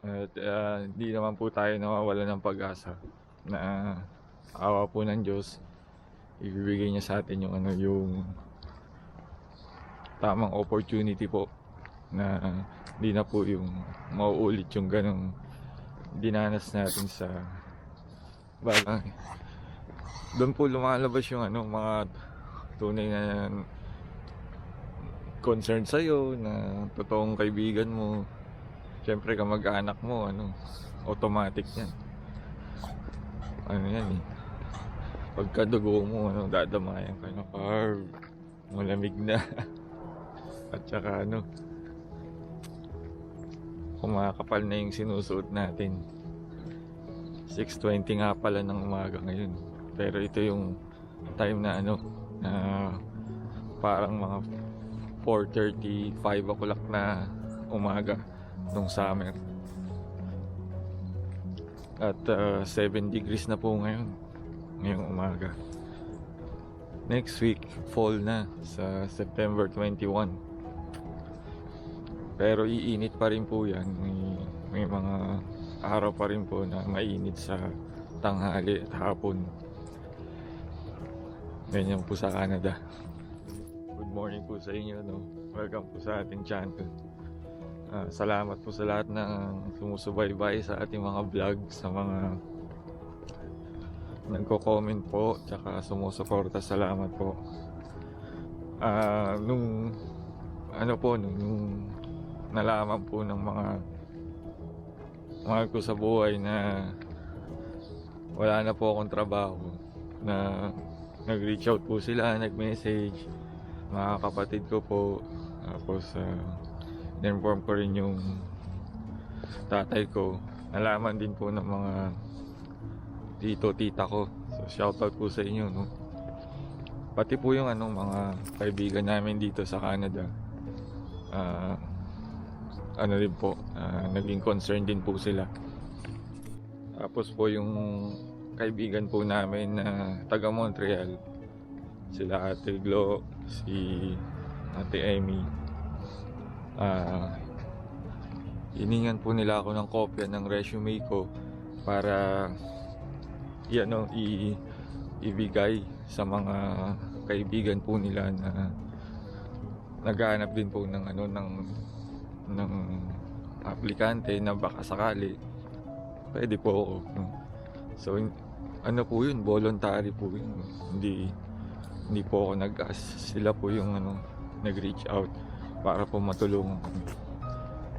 At ah, hindi naman po tayo nawawala ng pag-asa na awa po ng Diyos ibibigay niya sa atin yung ano yung tamang opportunity po na hindi na po yung mauulit yung ganong dinanas natin sa bagay. Doon po lumalabas yung ano mga tunay na concern sa'yo na totoong kaibigan mo Siyempre kamag-anak mo, ano, automatic yan. Ano yan eh. Pagkadugo mo, ano, dadamayan ka na, carb. Malamig na. At saka ano, kumakapal na yung sinusuot natin. 6.20 nga pala ng umaga ngayon. Pero ito yung time na ano, na parang mga 4.30, 5 o'clock na umaga nung summer. At uh, 7 degrees na po ngayon, ngayong umaga. Next week, fall na sa September 21. Pero iinit pa rin po yan. May, may mga araw pa rin po na mainit sa tanghali at hapon. Ganyan po sa Canada. Good morning po sa inyo. No? Welcome po sa ating channel. Ah, salamat po sa lahat ng sumusubaybay sa ating mga vlog, sa mga nagko-comment po, tsaka sumusuporta. Salamat po. Ah, nung ano po, nung, nung nalaman po ng mga mahal ko sa buhay na wala na po akong trabaho na nag-reach out po sila, nag-message mga kapatid ko po tapos uh, inform ko rin yung tatay ko. Nalaman din po ng mga tito tita ko. So shoutout po sa inyo no? Pati po yung ano mga kaibigan namin dito sa Canada. Ah ano din po ah, naging concern din po sila. Tapos po yung kaibigan po namin na taga Montreal sila Ate Glo si Ate Amy ah hiningan po nila ako ng kopya ng resume ko para yan o i ibigay sa mga kaibigan po nila na naghahanap din po ng ano ng ng aplikante na baka sakali pwede po ako no? so ano po yun voluntary po yun. Hindi hindi po ako nag-ask. Sila po yung ano nag-reach out para po matulungan kami.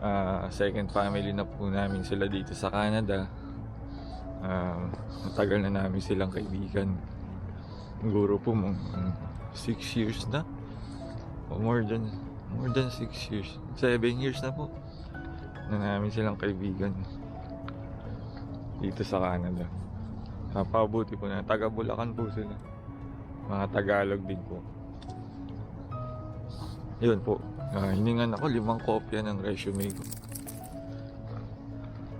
Ah, second family na po namin sila dito sa Canada. Ah, matagal na namin silang kaibigan. Siguro po mga 6 years na. O more than more than 6 years. 7 years na po na namin silang kaibigan dito sa Canada. Napabuti po na taga Bulacan po sila. Mga Tagalog din po. Yun po Ah, hiningan ako limang kopya ng resume ko.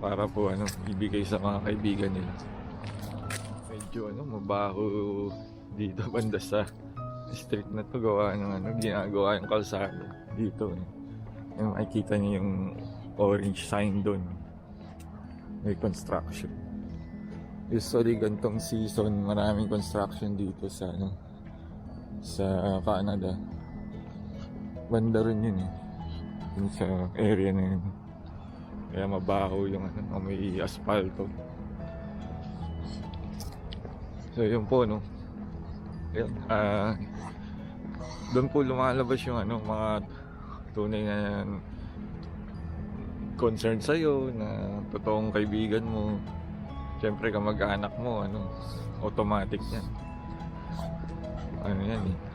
Para po ano ibigay sa mga kaibigan nila. Medyo ano mabaho dito banda sa street na to. Gawa ng ano ginagawa yung kalsada dito eh. yung makikita niyo yung orange sign doon may construction. Usually gantong season maraming construction dito sa ano sa Canada banda rin yun eh. Yun sa area na yun. Kaya mabaho yung ano may asfalto. So yun po no. Yun ah doon po lumalabas yung ano mga tunay na concern sa'yo na totoong kaibigan mo. Siyempre kamag-anak mo ano automatic yan. Ano yan eh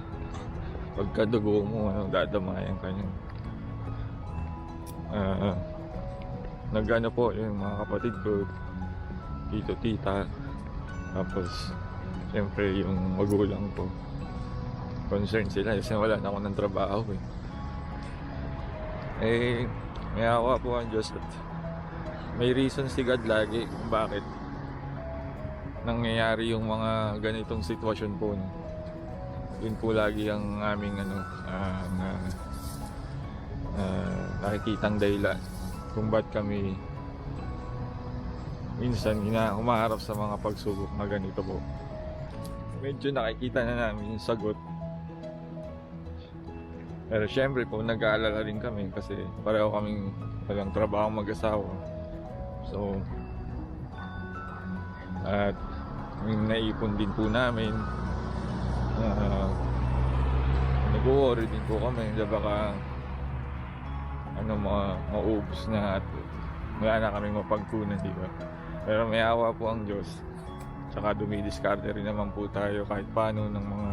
pagkadugo mo ano dadamayan ka niyan. Ah, nagano po yung mga kapatid ko tito tita. Tapos siyempre yung magulang ko concerned sila kasi wala na ako ng trabaho eh. Eh may awa po ang Diyos at may reason si God lagi kung bakit nangyayari yung mga ganitong sitwasyon po no? Yun po lagi ang aming ano ah, na ah, nakikitang dahilan kung ba't kami minsan ina humaharap sa mga pagsubok na ganito po. Medyo nakikita na namin yung sagot. Pero syempre po, nag-aalala rin kami kasi pareho kaming walang trabaho mag-asawa. So, at yung naipon din po namin, uh, nag-worry din po kami na baka ano mga maubos na at wala na kami mapagkunan, di ba? Pero may awa po ang Diyos. Tsaka dumidiskarte rin naman po tayo kahit paano ng mga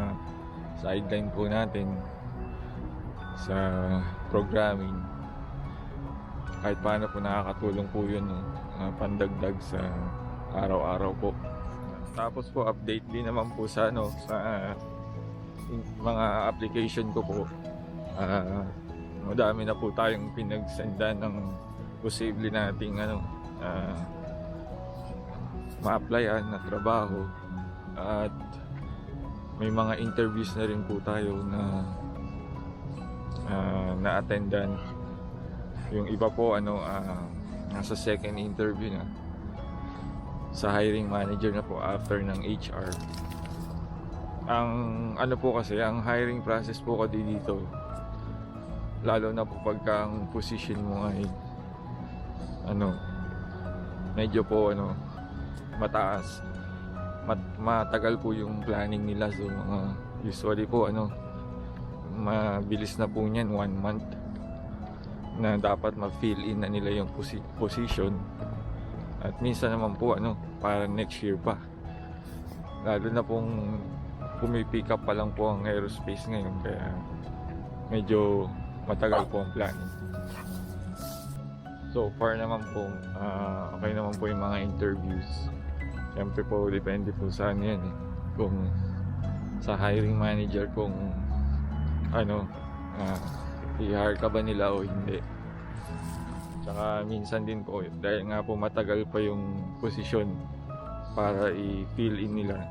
sideline po natin sa programming. Kahit paano po nakakatulong po yun ah, pandagdag sa araw-araw po. Tapos po update din naman po sa ano sa in- mga application ko po. Ah, madami na po tayong pinagsendan ng posible nating ano ah, ma-applyan na trabaho. At may mga interviews na rin po tayo na ah, na-attendan. Yung iba po ano ah, nasa second interview na. Sa hiring manager na po after ng HR ang ano po kasi ang hiring process po ko dito lalo na po pagka ang position mo ay ano medyo po ano mataas. Mat, matagal po yung planning nila so mga usually po ano mabilis na po niyan one month na dapat ma-fill in na nila yung posi- position. At minsan naman po ano para next year pa. Lalo na pong pumipick up pa lang po ang aerospace ngayon kaya medyo matagal po ang planning so far naman po ah, okay naman po yung mga interviews Siyempre po, depende po sa ano yan eh. Kung sa hiring manager kung ano, ah, i-hire ka ba nila o hindi. Tsaka minsan din po, dahil nga po matagal pa yung posisyon para i-fill in nila.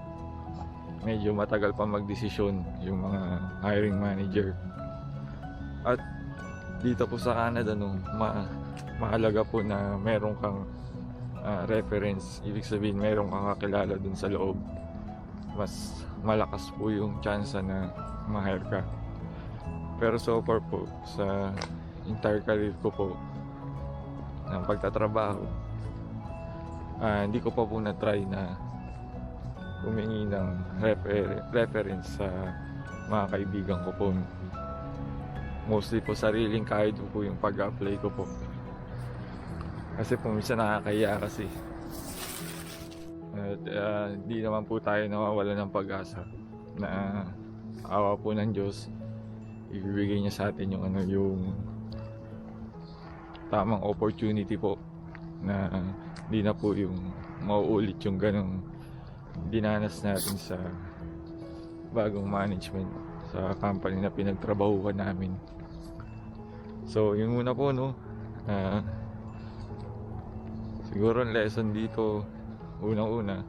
Medyo matagal pa magdesisyon yung mga hiring manager. At dito po sa Canada, no, ma mahalaga po na meron kang ah, reference. Ibig sabihin, meron kang kakilala dun sa loob. Mas malakas po yung chance na ma-hire ka. Pero so far po, sa entire career ko po, ng pagtatrabaho, ah, hindi ko pa po na-try na humingi ng refer- reference sa mga kaibigan ko po. Mostly po sariling kahit po yung pag-apply ko po. Kasi po minsan nakakaya kasi. At ah, hindi naman po tayo nawawala ng pag-asa na awa po ng Diyos ibibigay niya sa atin yung ano yung tamang opportunity po na hindi na po yung mauulit yung ganong dinanas natin sa bagong management sa company na pinagtrabahuhan namin. So, yung muna po, no, ah, siguro ang lesson dito, unang-una,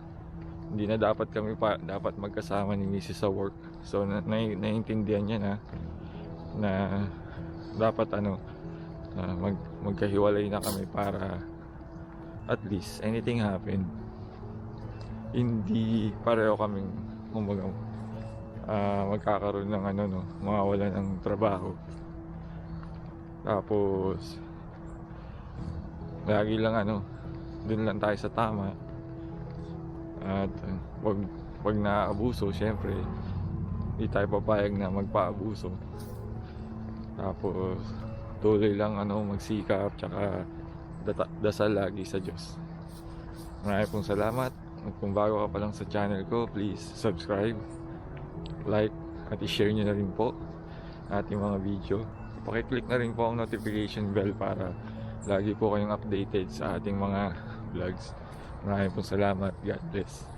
hindi na dapat kami pa dapat magkasama ni Mrs. sa work. So, na, na, naiintindihan niya na na dapat ano, ah, mag, magkahiwalay na kami para at least anything happen hindi pareho kaming kumbaga ah, magkakaroon ng ano no? Mawawala ng trabaho. Tapos lagi lang ano dun lang tayo sa tama. At uh, wag wag na abuso syempre. Hindi tayo papayag na magpaabuso. Tapos tuloy lang ano magsikap tsaka dasal lagi sa Diyos. Maraming pong salamat kung bago ka pa lang sa channel ko please subscribe like at i-share nyo na rin po ating mga video. Pakiclick na rin po ang notification bell para lagi po kayong updated sa ating mga vlogs. Maraming pong salamat. God bless